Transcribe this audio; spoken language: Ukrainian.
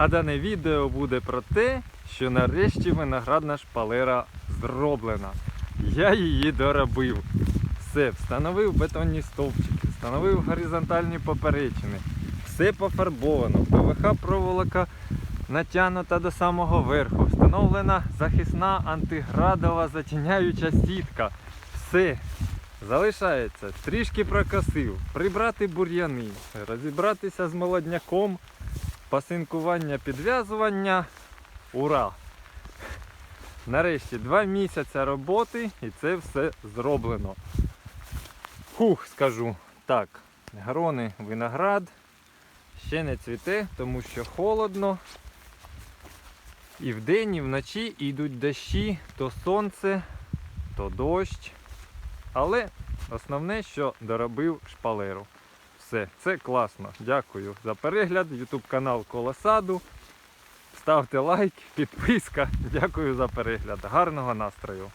А дане відео буде про те, що нарешті виноградна шпалера зроблена. Я її доробив. Все, встановив бетонні стовпчики, встановив горизонтальні поперечини. Все пофарбовано, ПВХ проволока натягнута до самого верху. Встановлена захисна антиградова затіняюча сітка. Все. Залишається трішки прокосив, прибрати бур'яни, розібратися з молодняком, пасинкування, підв'язування. Ура! Нарешті два місяці роботи і це все зроблено. Фух, скажу. Так, грони виноград ще не цвіте, тому що холодно. І вдень, і вночі йдуть дощі, то сонце, то дощ. Але основне, що доробив шпалеру. Все, це класно. Дякую за перегляд. Ютуб канал Колосаду. Ставте лайк, підписка. Дякую за перегляд. Гарного настрою!